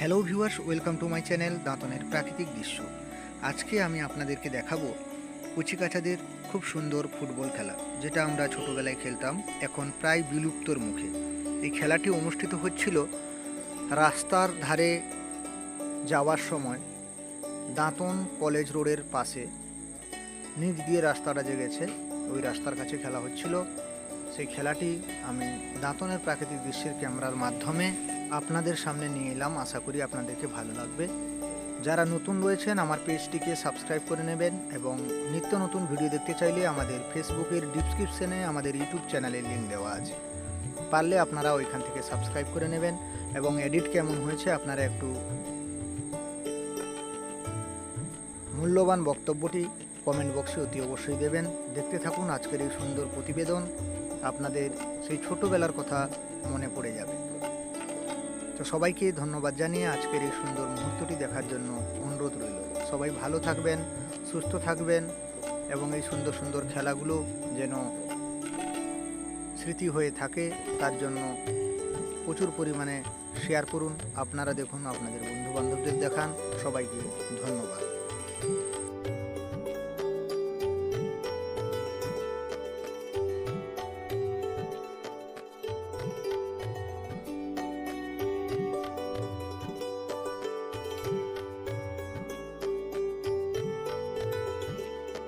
Hello viewers welcome to my channel দাঁতনের প্রাকৃতিক দৃশ্য আজকে আমি আপনাদেরকে দেখাবো কচিকাচাদের খুব সুন্দর ফুটবল খেলা, যেটা আমরা ছোটোবেলায় খেলতাম, এখন প্রায় বিলুপ্তর মুখে। এই খেলাটি অনুষ্ঠিত হচ্ছিল রাস্তার ধারে যাওয়ার সময়, দাঁতন কলেজ রোডের পাশে। নিচ দিয়ে রাস্তাটা যে গেছে, ওই রাস্তার কাছে খেলা হচ্ছিল। সেই খেলাটি আমি দাঁতনের প্রাকৃতিক দৃশ্যের ক্যামেরার মাধ্যমে আপনাদের সামনে নিয়ে এলাম। আশা করি আপনাদেরকে ভালো লাগবে। যারা নতুন রয়েছেন, আমার পেজটিকে সাবস্ক্রাইব করে নেবেন এবং নিত্য নতুন ভিডিও দেখতে চাইলে আমাদের ফেসবুকের ডিসক্রিপশনে আমাদের ইউটিউব চ্যানেলের লিঙ্ক দেওয়া আছে। পারলে আপনারা ওইখান থেকে সাবস্ক্রাইব করে নেবেন এবং এডিট কেমন হয়েছে আপনারা একটু মূল্যবান বক্তব্যটি কমেন্ট বক্সে অতি অবশ্যই দেবেন। দেখতে থাকুন আজকের এই সুন্দর প্রতিবেদন। আপনাদের সেই ছোটোবেলার কথা মনে পড়ে যাবে। তো সবাইকে ধন্যবাদ জানিয়ে আজকের এই সুন্দর মুহূর্তটি দেখার জন্য অনুরোধ রইল। সবাই ভালো থাকবেন, সুস্থ থাকবেন এবং এই সুন্দর সুন্দর খেলাগুলো যেন স্মৃতি হয়ে থাকে, তার জন্য প্রচুর পরিমাণে শেয়ার করুন। আপনারা দেখুন, আপনাদের বন্ধুবান্ধবদের দেখান। সবাইকে ধন্যবাদ।